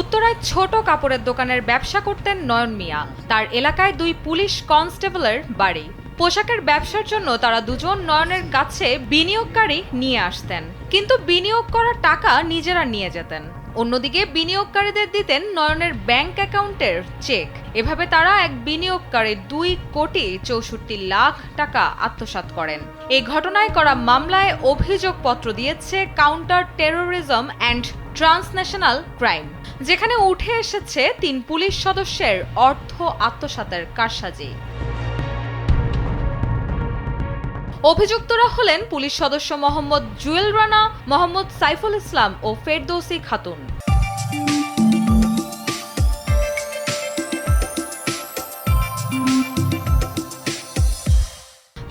উত্তরায় ছোট কাপড়ের দোকানের ব্যবসা করতেন নয়ন মিয়া। তার এলাকায় দুই পুলিশ কনস্টেবলের বাড়ি। পোশাকের ব্যবসার জন্য তারা দুজন নয়নের কাছে বিনিয়োগকারী নিয়ে আসতেন। কিন্তু বিনিয়োগ করা টাকা নিজেরা নিয়ে যেতেন। অন্যদিকে বিনিয়োগকারীদের দিতেন নয়নের ব্যাংক অ্যাকাউন্টের চেক। এভাবে তারা এক বিনিয়োগকারীর দুই কোটি চৌষট্টি লাখ টাকা আত্মসাৎ করেন। এই ঘটনায় করা মামলায় অভিযোগপত্র দিয়েছে counter terrorism and transnational crime. যেখানে উঠে এসেছে তিন পুলিশ সদস্যের অর্থ আত্মসাতের কারসাজি। অভিযুক্তরা হলেন পুলিশ সদস্য মোহাম্মদ জুয়েল রানা, মোহাম্মদ সাইফুল ইসলাম ও ফেরদৌসি খাতুন।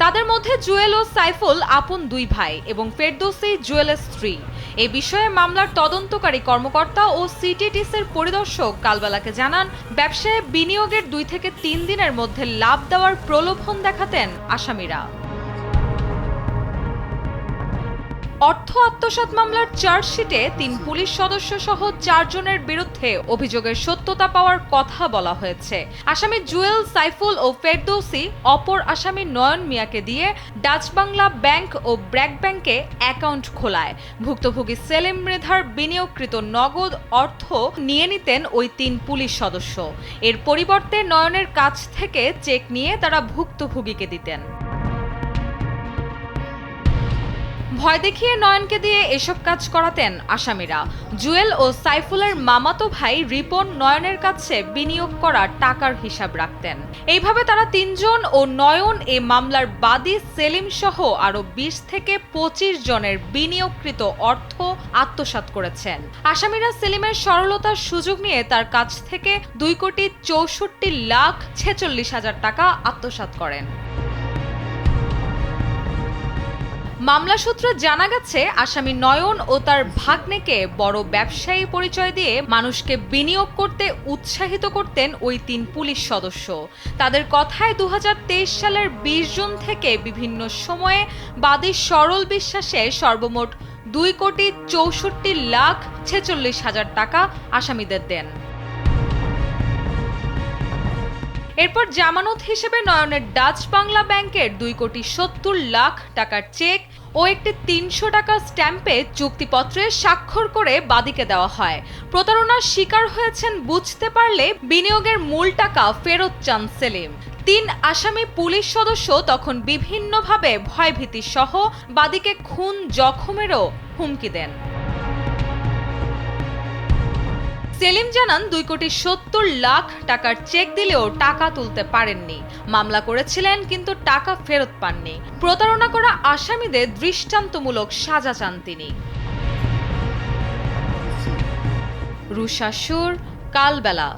তাদের মধ্যে জুয়েল ও সাইফুল আপন দুই ভাই এবং ফেরদৌসি জুয়েলের স্ত্রী। এ বিষয়ে মামলার তদন্তকারী কর্মকর্তা ও সিটিটিসের পরিদর্শক কালবেলাকে জানান, ব্যবসায় বিনিয়োগের দুই থেকে তিন দিনের মধ্যে লাভ দেওয়ার প্রলোভন দেখাতেন আসামিরা। অর্থ আত্মসাৎ মামলার চার্জশিটে তিন পুলিশ সদস্য সহ চারজনের বিরুদ্ধে অভিযোগের সত্যতা পাওয়ার কথা বলা হয়েছে। আসামি জুয়েল, সাইফুল ও ফেরদৌসি, অপর আসামি নয়ন মিয়াকে দিয়ে ডাচ বাংলা ব্যাংক ও ব্র্যাক ব্যাংকে অ্যাকাউন্ট খোলায়। ভুক্তভোগী সেলিম মৃধার বিনিয়োগকৃত নগদ অর্থ নিয়ে নিতেন ওই তিন পুলিশ সদস্য। এর পরিবর্তে নয়নের কাছ থেকে চেক নিয়ে তারা ভুক্তভোগীকে দিতেন। ভয় দেখিয়ে নয়নকে দিয়ে এসব কাজ করাতেন আসামিরা। জুয়েল ও সাইফুলের মামাতো ভাই রিপন নয়নের কাছে বিনিয়োগ করা টাকার হিসাব রাখতেন। এইভাবে তারা তিনজন ও নয়ন এ মামলার বাদী সেলিম সহ আরও বিশ থেকে পঁচিশ জনের বিনিয়োগকৃত অর্থ আত্মসাৎ করেছেন। আসামিরা সেলিমের সরলতার সুযোগ নিয়ে তার কাছ থেকে দুই কোটি চৌষট্টি লাখ ছেচল্লিশ হাজার টাকা আত্মসাৎ করেন। মামলা সূত্রে জানা গেছে, আসামি নয়ন ও তার ভাগ্নেকে বড় ব্যবসায়ী পরিচয় দিয়ে মানুষকে বিনিয়োগ করতে উৎসাহিত করতেন ওই তিন পুলিশ সদস্য। তাদের কথায় দু হাজার তেইশ সালের বিশ জুন থেকে বিভিন্ন সময়ে বাদী সরল বিশ্বাসে সর্বমোট দুই কোটি চৌষট্টি লাখ ছেচল্লিশ হাজার টাকা আসামিদের দেন। এরপর জামানত হিসেবে নয়নের ডাচ বাংলা ব্যাংকের দুই কোটি সত্তর লাখ টাকার চেক ও একটি তিনশো টাকা স্ট্যাম্পে চুক্তিপত্রে স্বাক্ষর করে বাদীকে দেওয়া হয়। প্রতারণার শিকার হয়েছেন বুঝতে পারলে বিনিয়োগের মূল টাকা ফেরত চান সেলিম। তিন আসামি পুলিশ সদস্য তখন বিভিন্নভাবে ভয়ভীতি সহ বাদীকে খুন জখমেরও হুমকি দেন। সেলিম জানান দুই কোটি সত্তর লাখ টাকার চেক দিলেও টাকা তুলতে পারেননি। মামলা করেছিলেন কিন্তু টাকা ফেরত পাননি। প্রতারণা করা আসামিদের দৃষ্টান্তমূলক সাজা চান তিনি। রুশাসুর কালবেলা।